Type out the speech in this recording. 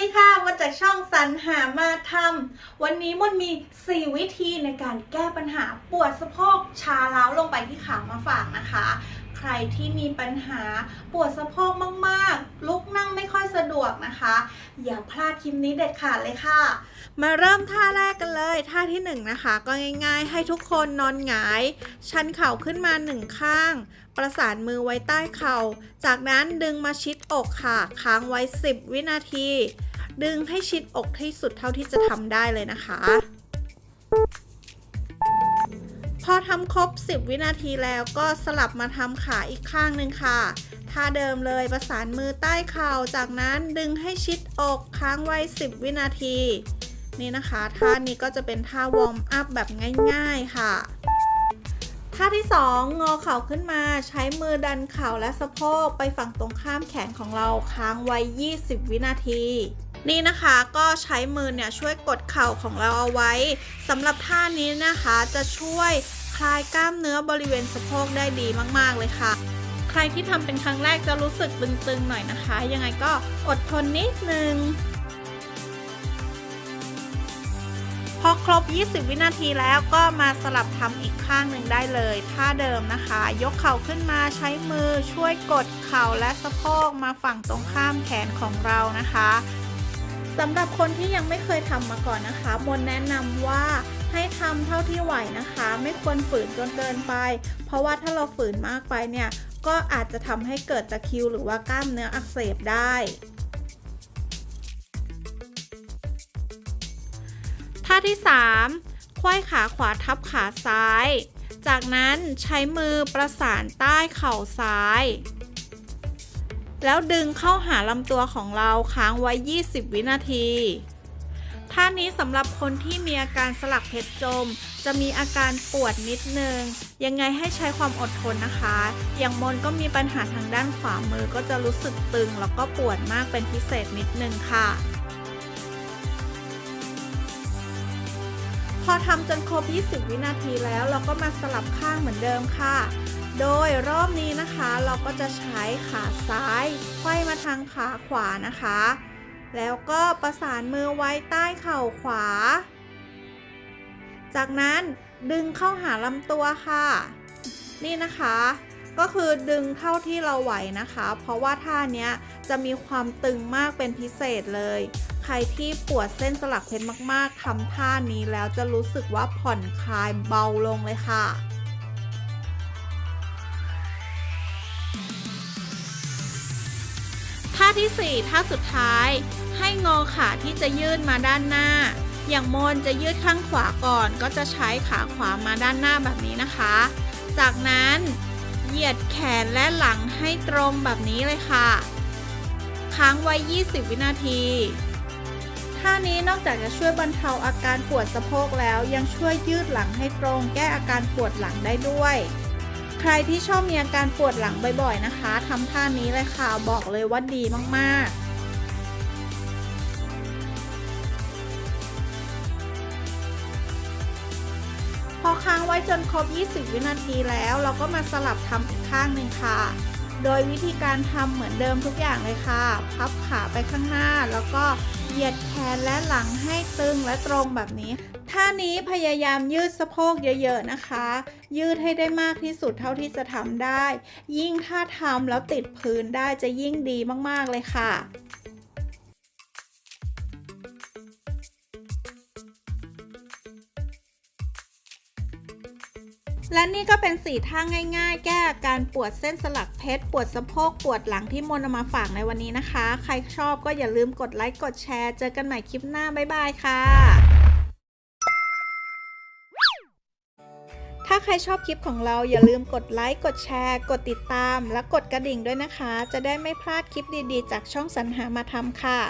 ดีค่ะมาจากช่องสรรหามาทำวันนี้มดมี 4 วิธีในการแก้ปัญหาปวดสะโพกชาล้าวลงไปที่ขามาฝากนะคะ ใครที่มีปัญหาปวดสะโพกมากๆ ลุกนั่งไม่ค่อยสะดวกนะคะ อย่าพลาดคลิปนี้เด็ดขาดเลยค่ะ มาเริ่มท่าแรกกันเลย ท่าที่1นงนะคะ ก็ง่ายๆ ให้ทุกคนนอนหงาย ชันเข่าขึ้นมาหนึ่งข้าง ประสานมือไว้ใต้เข่า จากนั้นดึงมาชิดอกค่ะ ค้างไว้ 10 วินาที ดึงให้ชิดอกที่สุดเท่าที่จะทำได้เลยนะคะ พอทำครบ 10 วินาทีแล้วก็สลับมาทำขาอีกข้างหนึ่งค่ะท่าเดิมเลยประสานมือใต้เข่าจากนั้นดึงให้ชิดอกค้างไว้ 10 วินาที นี่นะคะท่านี้ก็จะเป็นท่าวอร์มอัพแบบง่าย ๆ ค่ะท่าที่ 2 งอเข่าขึ้นมาใช้มือดันเข่าและสะโพกไปฝั่งตรงข้ามแขนของเราค้างไว้ 20 วินาที นี่นะคะก็ใช้มือเนี่ยช่วยกดเข่าของเราเอาไว้สำหรับท่านี้นะคะจะช่วย ลายกล้ามเนื้อบริเวณสะโพกได้ดีมากๆเลยค่ะ ใครที่ทำเป็นครั้งแรกจะรู้สึกตึงๆหน่อยนะคะ ยังไงก็อดทนนิดนึงพอครบ 20 วินาทีแล้วก็มาสลับทำอีกข้างหนึ่งได้เลยท่าเดิมนะคะ ยกเข่าขึ้นมาใช้มือช่วยกดเข่าและสะโพกมาฝั่งตรงข้ามแขนของเรานะคะ สำหรับคนที่ยังไม่เคยทำมาก่อนนะคะ มนแนะนำว่าให้ทำเท่าที่ไหวนะคะ ไม่ควรฝืนจนเกินไป เพราะว่าถ้าเราฝืนมากไปเนี่ย ก็อาจจะทำให้เกิดตะคริวหรือว่ากล้ามเนื้ออักเสบได้ท่าที่ 3 ควายขาขวาทับขาซ้าย จากนั้นใช้มือประสานใต้เข่าซ้าย แล้วดึงเข้าหาลำตัวของเราค้างไว้ 20 วินาทีท่านี้สำหรับคนที่มีอาการสลักเพชรจม จะมีอาการปวดนิดนึง ยังไงให้ใช้ความอดทนนะคะ อย่างมนก็มีปัญหาทางด้านขวามือก็จะรู้สึกตึง แล้วก็ปวดมากเป็นพิเศษนิดนึงค่ะ พอทำจนครบ 20 วินาทีแล้ว เราก็มาสลับข้างเหมือนเดิมค่ะ โดยรอบนี้นะคะเราก็จะใช้ขาซ้ายไขว้มาทางขาขวานะคะ แล้วก็ประสานมือไว้ใต้เข่าขวา จากนั้นดึงเข้าหาลำตัวค่ะ นี่นะคะ ก็คือดึงเท่าที่เราไหวนะคะ เพราะว่าท่านี้จะมีความตึงมากเป็นพิเศษเลย ใครที่ปวดเส้นสลักเพชรมากๆทำท่านี้แล้วจะรู้สึกว่าผ่อนคลายเบาลงเลยค่ะ ท่าที่ 4 ท่าสุดท้าย ให้งอขาที่จะยื่นมาด้านหน้า อย่างมนจะยืดข้างขวาก่อน ก็จะใช้ขาขวามาด้านหน้าแบบนี้นะคะ จากนั้นเหยียดแขนและหลังให้ตรงแบบนี้เลยค่ะ ค้างไว้ 20 วินาทีท่านี้นอกจากจะช่วยบรรเทาอาการปวดสะโพกแล้วยังช่วยยืดหลังให้ตรงแก้อาการปวดหลังได้ด้วย ใครที่ชอบมีอาการปวดหลังบ่อยๆนะคะทำท่านี้เลยค่ะบอกเลยว่าดีมากๆพอค้างไว้จนครบ 20 วินาทีแล้ว เราก็มาสลับทำอีกข้างหนึ่งค่ะ โดยวิธีการทำเหมือนเดิมทุกอย่างเลยค่ะ พับขาไปข้างหน้าแล้วก็ เหยียดแขนและหลังให้ตึงและตรงแบบนี้ ท่านี้พยายามยืดสะโพกเยอะๆนะคะ ยืดให้ได้มากที่สุดเท่าที่จะทำได้ ยิ่งถ้าทำแล้วติดพื้นได้จะยิ่งดีมากๆเลยค่ะ และนี่ก็เป็น4ท่าง่ายๆ แก้อาการปวดเส้นสลักเพชร ปวดสะโพก ปวดหลังที่มนมาฝากในวันนี้นะคะ ใครชอบก็อย่าลืมกดไลค์ กดแชร์ เจอกันใหม่คลิปหน้า บ๊ายบายค่ะ ถ้าใครชอบคลิปของเราอย่าลืมกดไลค์ กดแชร์ กดติดตาม และกดกระดิ่งด้วยนะคะ จะได้ไม่พลาดคลิปดีๆ จากช่องสรรหามาทำค่ะ